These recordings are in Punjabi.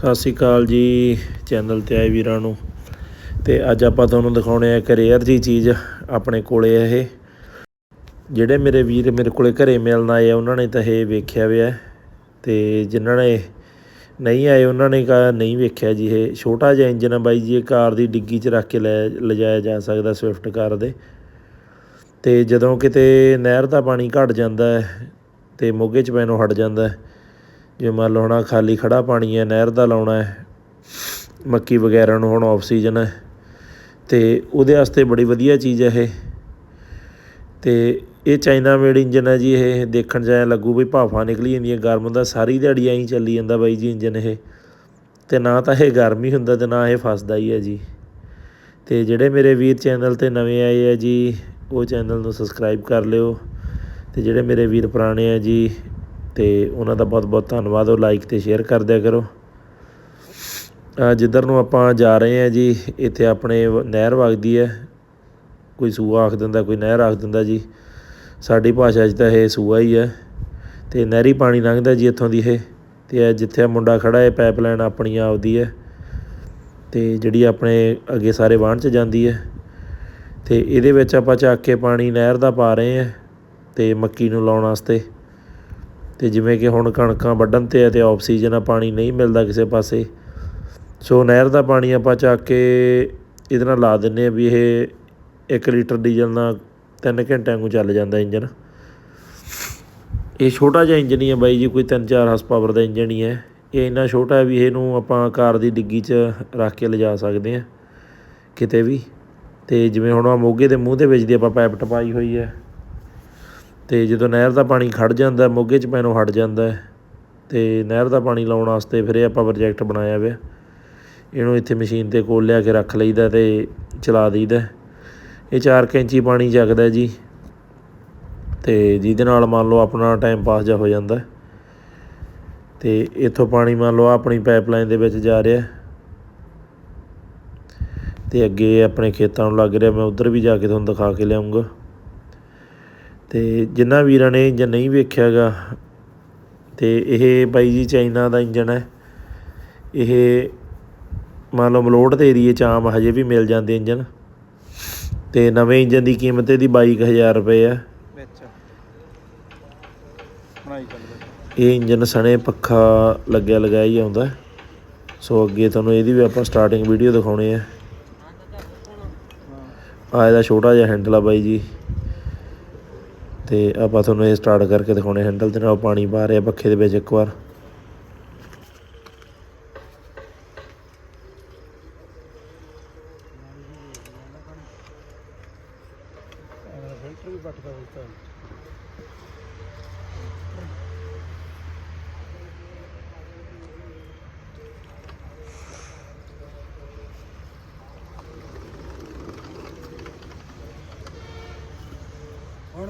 ਸਤਿ ਸ਼੍ਰੀ ਅਕਾਲ ਜੀ ਚੈਨਲ ਤੇ ਆਏ ਵੀਰਾਂ ਨੂੰ। ਤੇ ਅੱਜ ਆਪਾਂ ਤੁਹਾਨੂੰ ਦਿਖਾਉਣੇ ਆ ਇੱਕ ਰੇਅਰ ਜੀ ਚੀਜ਼ ਆਪਣੇ ਕੋਲੇ ਆ ਇਹ। ਜਿਹੜੇ ਮੇਰੇ ਵੀਰ ਮੇਰੇ ਕੋਲੇ ਘਰੇ ਮਿਲਣ ਆਏ ਆ, ਉਹਨਾਂ ਨੇ ਤਾਂ ਇਹ ਵੇਖਿਆ ਹੋਇਆ ਤੇ ਜਿਨ੍ਹਾਂ ਨੇ ਨਹੀਂ ਆਏ, ਉਹਨਾਂ ਨੇ ਕਹਾ ਨਹੀਂ ਵੇਖਿਆ ਜੀ ਇਹ। ਛੋਟਾ ਜਿਹਾ ਇੰਜਨ ਆ ਬਾਈ ਜੀ, ਇਹ ਕਾਰ ਦੀ ਡਿੱਗੀ 'ਚ ਰੱਖ ਕੇ ਲੈ, ਲਿਜਾਇਆ ਜਾ ਸਕਦਾ ਸਵਿਫਟ ਕਾਰ ਦੇ। ਤੇ ਜਦੋਂ ਕਿਤੇ ਨਹਿਰ ਦਾ ਪਾਣੀ ਘਟ ਜਾਂਦਾ ਹੈ ਤੇ ਮੋਗੇ 'ਚ ਪੈਣੋਂ ਹਟ ਜਾਂਦਾ ਹੈ ਜੇ ਮੰਨ ਲਓ ਹੁਣ ਖਾਲੀ ਖੜਾ ਪਾਣੀ ਹੈ, ਨਹਿਰ ਦਾ ਲਾਉਣਾ ਹੈ, ਮੱਕੀ ਵਗੈਰਾ ਨੂੰ ਹੁਣ ਆਫ ਸੀਜ਼ਨ ਹੈ, ਤੇ ਉਹਦੇ ਵਾਸਤੇ ਬੜੀ ਵਧੀਆ ਚੀਜ਼ ਹੈ ਇਹ। ਤੇ ਇਹ ਚਾਈਨਾ ਮੇਡ ਇੰਜਨ ਹੈ ਜੀ ਇਹ ਦੇਖਣ 'ਚ ਐਂ ਲੱਗੂ ਵੀ ਭਾਫਾਂ ਨਿਕਲੀ ਜਾਂਦੀਆਂ, ਗਰਮ ਹੁੰਦਾ, ਸਾਰੀ ਦਿਹਾੜੀ ਐਂ ਹੀ ਚੱਲੀ ਜਾਂਦਾ ਬਾਈ ਜੀ ਇੰਜਨ ਇਹ। ਤੇ ਨਾ ਤਾਂ ਇਹ ਗਰਮ ਹੀ ਹੁੰਦਾ ਤੇ ਨਾ ਇਹ ਫਸਦਾ ਹੀ ਹੈ ਜੀ। ਤੇ ਜਿਹੜੇ ਮੇਰੇ ਵੀਰ ਚੈਨਲ ਤੇ ਨਵੇਂ ਆਏ ਆ ਜੀ, ਉਹ ਚੈਨਲ ਨੂੰ ਸਬਸਕ੍ਰਾਈਬ ਕਰ ਲਿਓ। ਤੇ ਜਿਹੜੇ ਮੇਰੇ ਵੀਰ ਪੁਰਾਣੇ ਆ ਜੀ ਤੇ ਉਹਨਾਂ ਦਾ ਬਹੁਤ ਬਹੁਤ ਧੰਨਵਾਦ। ਉਹ ਲਾਈਕ ਤੇ ਸ਼ੇਅਰ ਕਰ ਦਿਆ ਕਰੋ। ਜਿੱਧਰ ਨੂੰ ਆਪਾਂ ਜਾ ਰਹੇ ਆ ਜੀ, ਇੱਥੇ ਆਪਣੇ ਵ- ਨਹਿਰ ਵਗਦੀ ਹੈ। ਕੋਈ ਸੂਆ ਆਖ ਦਿੰਦਾ, ਕੋਈ ਨਹਿਰ ਆਖ ਦਿੰਦਾ ਜੀ। ਸਾਡੀ ਭਾਸ਼ਾ 'ਚ ਤਾਂ ਇਹ ਸੂਆ ਹੀ ਹੈ। ਤੇ ਨਹਿਰੀ ਪਾਣੀ ਲੰਘਦਾ ਜੀ ਇੱਥੋਂ ਦੀ ਇਹ। ਤੇ ਇਹ ਜਿੱਥੇ ਆ ਮੁੰਡਾ ਖੜਾ ਹੈ ਪਾਈਪਲਾਈਨ ਆਪਣੀ ਆਪਦੀ ਹੈ। ਤੇ ਜਿਹੜੀ ਆਪਣੇ ਅੱਗੇ ਸਾਰੇ ਵਾਹਣ 'ਚ ਜਾਂਦੀ ਹੈ। ਤੇ ਇਹਦੇ ਵਿੱਚ ਆਪਾਂ ਚੱਕ ਕੇ ਪਾਣੀ ਨਹਿਰ ਦਾ ਪਾ ਰਹੇ ਹਾਂ। ਤੇ ਮੱਕੀ ਨੂੰ ਲਾਉਣ ਵਾਸਤੇ। ਅਤੇ ਜਿਵੇਂ ਕਿ ਹੁਣ ਕਣਕਾਂ ਵੱਢਣ ਤੇ ਹੈ ਅਤੇ ਆਫ ਸੀਜ਼ਨ ਆ, ਪਾਣੀ ਨਹੀਂ ਮਿਲਦਾ ਕਿਸੇ ਪਾਸੇ। ਸੋ ਨਹਿਰ ਦਾ ਪਾਣੀ ਆਪਾਂ ਚੱਕ ਕੇ ਇਹਦੇ ਨਾਲ ਲਾ ਦਿੰਦੇ ਹਾਂ ਵੀ ਇਹ ਇੱਕ ਲੀਟਰ ਡੀਜ਼ਲ ਨਾਲ ਤਿੰਨ ਘੰਟਿਆਂ ਨੂੰ ਚੱਲ ਜਾਂਦਾ ਇੰਜਨ। ਇਹ ਛੋਟਾ ਜਿਹਾ ਇੰਜਨ ਹੀ ਹੈ ਬਾਈ ਜੀ, ਕੋਈ 3-4 ਹਾਰਸ ਪਾਵਰ ਦਾ ਇੰਜਨ ਹੀ ਹੈ। ਇਹ ਇੰਨਾ ਛੋਟਾ ਹੈ ਵੀ ਇਹਨੂੰ ਆਪਾਂ ਕਾਰ ਦੀ ਡਿੱਗੀ 'ਚ ਰੱਖ ਕੇ ਲਿਜਾ ਸਕਦੇ ਹਾਂ, ਕਿਤੇ ਵੀ। ਤੇ ਜਿਵੇਂ ਹੁਣ ਆ ਮੋਗੇ ਦੇ ਮੂੰਹ ਦੇ ਵਿੱਚ ਦੀ ਆਪਾਂ ਪਾਈਪ ਟਪਾਈ ਹੋਈ ਹੈ। ਅਤੇ ਜਦੋਂ ਨਹਿਰ ਦਾ ਪਾਣੀ ਖੜ੍ਹ ਜਾਂਦਾ, ਮੋਗੇ 'ਚ ਪੈਣੋਂ ਹਟ ਜਾਂਦਾ ਅਤੇ ਨਹਿਰ ਦਾ ਪਾਣੀ ਲਾਉਣ ਵਾਸਤੇ ਫਿਰ ਇਹ ਆਪਾਂ ਪ੍ਰੋਜੈਕਟ ਬਣਾਇਆ ਵਾ। ਇਹਨੂੰ ਇੱਥੇ ਮਸ਼ੀਨ 'ਤੇ ਕੋਲ ਲਿਆ ਕੇ ਰੱਖ ਲਈਦਾ ਅਤੇ ਚਲਾ ਦਈਦਾ ਇਹ 4 ਕੈਂਚੀ ਪਾਣੀ ਜਗਦਾ ਜੀ ਅਤੇ ਜਿਹਦੇ ਨਾਲ ਮੰਨ ਲਓ ਆਪਣਾ ਟਾਈਮ ਪਾਸ ਜਾ ਹੋ ਜਾਂਦਾ ਅਤੇ ਇੱਥੋਂ ਪਾਣੀ ਮੰਨ ਲਓ ਆਪਣੀ ਪਾਈਪਲਾਈਨ ਦੇ ਵਿੱਚ ਜਾ ਰਿਹਾ ਅਤੇ ਅੱਗੇ ਆਪਣੇ ਖੇਤਾਂ ਨੂੰ ਲੱਗ ਰਿਹਾ, ਮੈਂ ਉੱਧਰ ਵੀ ਜਾ ਕੇ ਤੁਹਾਨੂੰ ਦਿਖਾ ਕੇ ਲਿਆਉਂਗਾ। ਤੇ ਜਿਨ੍ਹਾਂ ਵੀਰਾਂ ਨੇ ਇੰਜਨ ਨਹੀਂ ਵੇਖਿਆਗਾ ਤੇ ਇਹ ਬਾਈ ਜੀ ਚਾਈਨਾ ਦਾ ਇੰਜਨ ਹੈ। ਇਹ ਮੰਨ ਲਓ ਮਲੋਟ ਦੇ ਏਰੀਏ 'ਚ ਆਮ ਹਜੇ ਵੀ ਮਿਲ ਜਾਂਦੇ ਇੰਜਨ ਤੇ ਨਵੇਂ ਇੰਜਨ ਦੀ ਕੀਮਤ ਇਹਦੀ 22000 ਰੁਪਏ ਆ। ਵਿੱਚ ਬਣਾਈ ਚੱਲਦਾ ਇਹ ਇੰਜਨ ਸਣੇ ਪੱਖਾ ਲੱਗਿਆ ਲਗਾਇਆ ਹੀ ਆਉਂਦਾ। ਸੋ ਅੱਗੇ ਤੁਹਾਨੂੰ ਇਹਦੀ ਵੀ ਆਪਾਂ ਸਟਾਰਟਿੰਗ ਵੀਡੀਓ ਦਿਖਾਉਣੇ ਆ। ਆ ਇਹਦਾ ਛੋਟਾ ਜਿਹਾ ਹੈਂਡਲ ਆ ਬਾਈ ਜੀ। ਤੇ ਆਪਾਂ ਤੁਹਾਨੂੰ ਇਹ ਸਟਾਰਟ ਕਰਕੇ ਦਿਖਾਉਣੇ ਹੈਂਡਲ ਦੇ ਨਾਲ ਪਾਣੀ ਪਾ ਰਿਹਾ ਪੱਖੇ ਦੇ ਵਿੱਚ ਇੱਕ ਵਾਰ। ਫਿਲਟਰ ਵੀ ਪੱਟਦਾ ਹੁੰਦਾ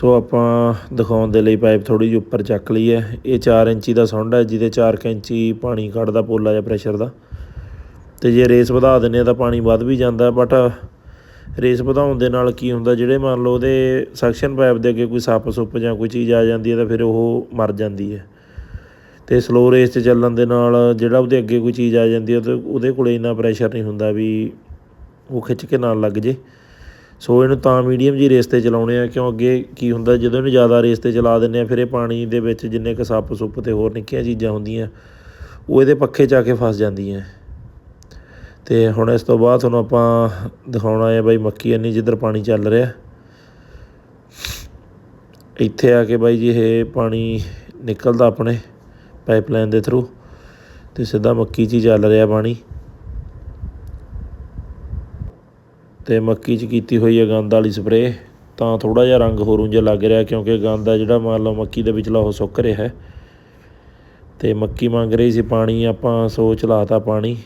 ਸੋ ਆਪਾਂ ਦਿਖਾਉਣ ਦੇ ਲਈ ਪਾਈਪ ਥੋੜੀ ਜਿਹੀ ਉੱਪਰ ਚੱਕ ਲਈ ਹੈ। ਇਹ 4 ਇੰਚੀ ਦਾ ਸੁੰਡ ਹੈ, ਜਿਹਦੇ 4 ਕੁ ਇੰਚੀ ਪਾਣੀ ਕੱਢਦਾ, ਪੋਲਾ ਜਾਂ ਪ੍ਰੈਸ਼ਰ ਦਾ। ਤੇ ਜੇ ਰੇਸ ਵਧਾ ਦਿੰਦੇ ਆ ਤਾਂ ਪਾਣੀ ਵੱਧ ਵੀ ਜਾਂਦਾ ਬਟ ਰੇਸ ਵਧਾਉਣ ਦੇ ਨਾਲ ਕੀ ਹੁੰਦਾ, ਜਿਹੜੇ ਮੰਨ ਲਓ ਉਹਦੇ ਸਕਸ਼ਨ ਪਾਈਪ ਦੇ ਅੱਗੇ ਕੋਈ ਸੱਪ ਸੁੱਪ ਜਾਂ ਕੋਈ ਚੀਜ਼ ਆ ਜਾਂਦੀ ਹੈ ਤਾਂ ਫਿਰ ਉਹ ਮਰ ਜਾਂਦੀ ਹੈ। ਤੇ ਸਲੋ ਰੇਸ 'ਚ ਚੱਲਣ ਦੇ ਨਾਲ ਜਿਹੜਾ ਉਹਦੇ ਅੱਗੇ ਕੋਈ ਚੀਜ਼ ਆ ਜਾਂਦੀ ਹੈ ਤੇ ਉਹਦੇ ਕੋਲੇ ਇੰਨਾ ਪ੍ਰੈਸ਼ਰ ਨਹੀਂ ਹੁੰਦਾ ਵੀ ਉਹ ਖਿੱਚ ਕੇ ਨਾਲ ਲੱਗ ਜੇ। ਸੋ ਇਹਨੂੰ ਤਾਂ ਮੀਡੀਅਮ ਜੀ ਰੇਸ ਤੇ ਚਲਾਉਣੇ ਆ, ਕਿਉਂ ਅੱਗੇ ਕੀ ਹੁੰਦਾ, ਜਦੋਂ ਇਹਨੂੰ ਜ਼ਿਆਦਾ ਰੇਸ ਤੇ ਚਲਾ ਦਿੰਦੇ ਆ, ਫਿਰ ਇਹ ਪਾਣੀ ਦੇ ਵਿੱਚ ਜਿੰਨੇ ਕ ਸੱਪ ਸੁੱਪ ਤੇ ਹੋਰ ਨਿੱਕੀਆਂ ਚੀਜ਼ਾਂ ਹੁੰਦੀਆਂ, ਉਹ ਇਹਦੇ ਪੱਖੇ 'ਚ ਆ ਕੇ ਫਸ ਜਾਂਦੀਆਂ। ਤੇ ਹੁਣ ਇਸ ਤੋਂ ਬਾਅਦ ਤੁਹਾਨੂੰ ਆਪਾਂ ਦਿਖਾਉਣਾ ਹੈ ਬਾਈ ਮੱਕੀ ਇੰਨੀ ਜਿੱਧਰ ਪਾਣੀ ਚੱਲ ਰਿਹਾ। ਇੱਥੇ ਆ ਕੇ ਬਾਈ ਜੀ ਇਹ ਪਾਣੀ ਨਿਕਲਦਾ ਆਪਣੇ ਪਾਈਪਲਾਈਨ ਦੇ ਥਰੂ, ਤੇ ਸਿੱਧਾ ਮੱਕੀ 'ਚ ਹੀ ਚੱਲ ਰਿਹਾ ਪਾਣੀ। ਤੇ ਮੱਕੀ 'ਚ ਕੀਤੀ ਹੋਈ ਹੈ ਗੰਦ ਵਾਲੀ ਸਪਰੇਅ, ਤਾਂ ਥੋੜਾ ਜਿਹਾ ਰੰਗ ਹੋਰ ਉਂਝ ਲੱਗ ਰਿਹਾ ਕਿਉਂਕਿ ਗੰਦ ਆ ਜਿਹੜਾ ਮੰਨ ਲਓ ਮੱਕੀ ਦੇ ਵਿਚਲਾ ਉਹ ਸੁੱਕ ਰਿਹਾ ਹੈ। ਤੇ ਮੱਕੀ ਮੰਗ ਰਹੀ ਸੀ ਪਾਣੀ, ਆਪਾਂ ਸੋ ਚਲਾਤਾ ਪਾਣੀ।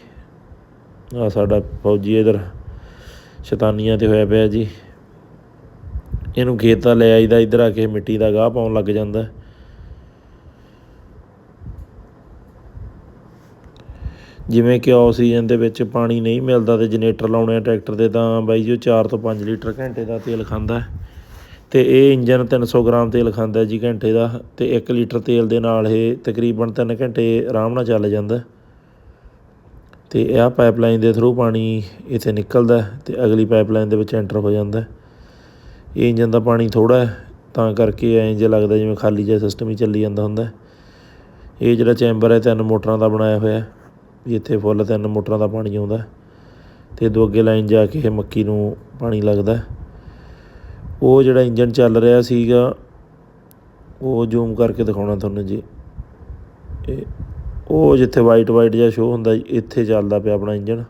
ਆ ਸਾਡਾ ਫੌਜੀ ਇਧਰ ਸ਼ੈਤਾਨੀਆਂ ਤੇ ਹੋਇਆ ਪਿਆ ਜੀ। ਇਹਨੂੰ ਖੇਤ ਤਾਂ ਲੈ ਆਈਦਾ, ਇੱਧਰ ਆ ਕੇ ਮਿੱਟੀ ਦਾ ਗਾਹ ਪਾਉਣ ਲੱਗ ਜਾਂਦਾ। ਜਿਵੇਂ ਕਿ ਆਫ ਸੀਜ਼ਨ ਦੇ ਵਿੱਚ ਪਾਣੀ ਨਹੀਂ ਮਿਲਦਾ ਅਤੇ ਜਨਰੇਟਰ ਲਾਉਣੇ ਆ ਟਰੈਕਟਰ ਦੇ, ਤਾਂ ਬਾਈ ਜੀ ਉਹ 4 ਤੋਂ 5 ਲੀਟਰ ਘੰਟੇ ਦਾ ਤੇਲ ਖਾਂਦਾ ਹੈ। ਤੇ ਇਹ ਇੰਜਨ 300 ਗ੍ਰਾਮ ਤੇਲ ਖਾਂਦਾ ਜੀ ਘੰਟੇ ਦਾ ਤੇ 1 ਲੀਟਰ ਤੇਲ ਦੇ ਨਾਲ ਇਹ ਤਕਰੀਬਨ 3 ਘੰਟੇ ਆਰਾਮ ਨਾਲ ਚੱਲ ਜਾਂਦਾ ਤੇ ਇਹ ਪਾਈਪਲਾਈਨ ਦੇ ਥਰੂ ਪਾਣੀ ਇੱਥੇ ਨਿਕਲਦਾ ਹੈ ਤੇ ਅਗਲੀ ਪਾਈਪਲਾਈਨ ਦੇ ਵਿੱਚ ਐਂਟਰ ਹੋ ਜਾਂਦਾ ਇਹ ਇੰਜਨ ਦਾ ਪਾਣੀ ਥੋੜਾ ਹੈ, ਤਾਂ ਕਰਕੇ ਐਂ ਜਿਹਾ ਲੱਗਦਾ ਜਿਵੇਂ ਖਾਲੀ ਜਿਹਾ ਸਿਸਟਮ ਹੀ ਚੱਲੀ ਜਾਂਦਾ ਹੁੰਦਾ ਇਹ ਜਿਹੜਾ ਚੈਂਬਰ ਹੈ ਤਿੰਨ ਮੋਟਰਾਂ ਦਾ ਬਣਾਇਆ ਹੋਇਆ ਹੈ। ਵੀ ਇੱਥੇ ਫੁੱਲ ਤਿੰਨ ਮੋਟਰਾਂ ਦਾ ਪਾਣੀ ਆਉਂਦਾ ਹੈ ਤੇ ਦੋ ਅੱਗੇ ਲਾਈਨ ਜਾ ਕੇ ਇਹ ਮੱਕੀ ਨੂੰ ਪਾਣੀ ਲੱਗਦਾ ਉਹ ਜਿਹੜਾ ਇੰਜਨ ਚੱਲ ਰਿਹਾ ਸੀਗਾ, ਉਹ ਜ਼ੂਮ ਕਰਕੇ ਦਿਖਾਉਣਾ ਤੁਹਾਨੂੰ ਜੀ। ਇਹ ਉਹ ਜਿੱਥੇ ਵਾਈਟ ਵਾਈਟ ਜਿਹਾ ਸ਼ੋ ਹੁੰਦਾ ਇੱਥੇ ਚੱਲਦਾ ਪਿਆ ਆਪਣਾ ਇੰਜਨ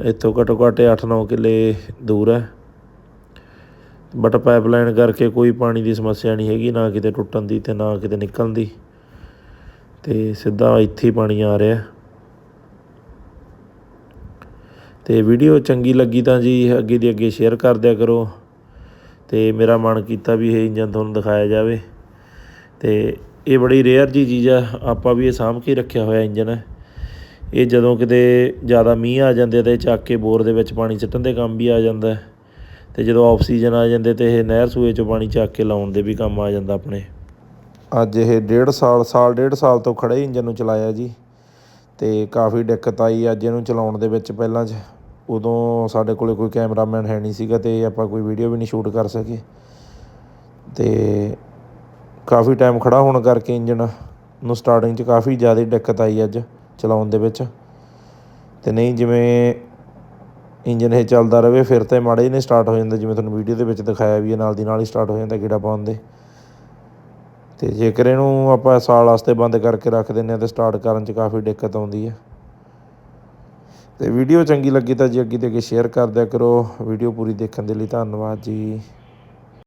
ਇੱਥੋਂ ਘੱਟੋ ਘੱਟ 8-9 ਕਿੱਲੇ ਦੂਰ ਹੈ। ਬਟ ਪਾਈਪਲਾਈਨ ਕਰਕੇ ਕੋਈ ਪਾਣੀ ਦੀ ਸਮੱਸਿਆ ਨਹੀਂ ਹੈਗੀ, ਨਾ ਕਿਤੇ ਟੁੱਟਣ ਦੀ ਤੇ ਨਾ ਕਿਤੇ ਨਿਕਲਣ ਦੀ। ਤੇ ਸਿੱਧਾ ਇੱਥੇ ਹੀ ਪਾਣੀ ਆ ਰਿਹਾ ਤੇ ਵੀਡੀਓ ਚੰਗੀ ਲੱਗੀ ਤਾਂ ਜੀ ਅੱਗੇ ਦੀ ਅੱਗੇ ਸ਼ੇਅਰ ਕਰ ਦਿਆ ਕਰੋ। ਤੇ ਮੇਰਾ ਮਨ ਕੀਤਾ ਵੀ ਇਹ ਇੰਜਨ ਤੁਹਾਨੂੰ ਦਿਖਾਇਆ ਜਾਵੇ। ਤੇ ਇਹ ਬੜੀ ਰੇਅਰ ਜੀ ਚੀਜ਼ ਆ, ਆਪਾਂ ਵੀ ਇਹ ਸਾਂਭ ਕੇ ਰੱਖਿਆ ਹੋਇਆ ਇੰਜਨ ਹੈ ਇਹ ਜਦੋਂ ਕਿਤੇ ਜ਼ਿਆਦਾ ਮੀਂਹ ਆ ਜਾਂਦੇ ਤੇ ਚੱਕ ਕੇ ਬੋਰ ਦੇ ਵਿੱਚ ਪਾਣੀ ਸਿੱਟਣ ਦੇ ਕੰਮ ਵੀ ਆ ਜਾਂਦਾ। ਹੈ। ਤੇ ਜਦੋਂ ਆਫ ਆ ਜਾਂਦੇ ਤੇ ਇਹ ਨਹਿਰ ਸੂਏ ਚੋਂ ਪਾਣੀ ਚੱਕ ਕੇ ਲਾਉਣ ਦੇ ਵੀ ਕੰਮ ਆ ਜਾਂਦਾ ਆਪਣੇ। ਅੱਜ ਇਹ ਡੇਢ ਸਾਲ ਸਾਲ ਡੇਢ ਸਾਲ ਤੋਂ ਖੜੇ ਇੰਜਨ ਨੂੰ ਚਲਾਇਆ ਜੀ। ਅਤੇ ਕਾਫੀ ਦਿੱਕਤ ਆਈ ਅੱਜ ਇਹਨੂੰ ਚਲਾਉਣ ਦੇ ਵਿੱਚ ਪਹਿਲਾਂ 'ਚ। ਉਦੋਂ ਸਾਡੇ ਕੋਲ ਕੋਈ ਕੈਮਰਾਮੈਨ ਹੈ ਨਹੀਂ ਸੀਗਾ ਅਤੇ ਆਪਾਂ ਕੋਈ ਵੀਡੀਓ ਵੀ ਨਹੀਂ ਸ਼ੂਟ ਕਰ ਸਕੇ। ਅਤੇ ਕਾਫੀ ਟਾਈਮ ਖੜ੍ਹਾ ਹੋਣ ਕਰਕੇ ਇੰਜਨ ਨੂੰ ਸਟਾਰਟਿੰਗ 'ਚ ਕਾਫੀ ਜ਼ਿਆਦਾ ਦਿੱਕਤ ਆਈ ਅੱਜ ਚਲਾਉਣ ਦੇ ਵਿੱਚ। ਅਤੇ ਨਹੀਂ ਜਿਵੇਂ ਇੰਜਨ ਇਹ ਚੱਲਦਾ ਰਹੇ, ਫਿਰ ਤਾਂ ਮਾੜਾ ਹੀ ਨਹੀਂ ਸਟਾਰਟ ਹੋ ਜਾਂਦਾ। ਜਿਵੇਂ ਤੁਹਾਨੂੰ ਵੀਡੀਓ ਦੇ ਵਿੱਚ ਦਿਖਾਇਆ ਵੀ ਹੈ ਨਾਲ ਦੀ ਨਾਲ ਹੀ ਸਟਾਰਟ ਹੋ ਜਾਂਦਾ ਗੇੜਾ ਪਾਉਣ ਦੇ। ਤੇ ਜੇਕਰ ਇਹਨੂੰ ਆਪਾਂ ਸਾਲ ਵਾਸਤੇ ਬੰਦ ਕਰਕੇ ਰੱਖ ਦਿੰਦੇ ਹਾਂ ਤੇ ਸਟਾਰਟ ਕਰਨ 'ਚ ਕਾਫੀ ਦਿੱਕਤ ਆਉਂਦੀ ਹੈ। ਤੇ ਵੀਡੀਓ ਚੰਗੀ ਲੱਗੀ ਤਾਂ ਜੀ ਅੱਗੇ ਤੇ ਅੱਗੇ ਸ਼ੇਅਰ ਕਰ ਦਿਆ ਕਰੋ। ਵੀਡੀਓ ਪੂਰੀ ਦੇਖਣ ਦੇ ਲਈ ਧੰਨਵਾਦ ਜੀ।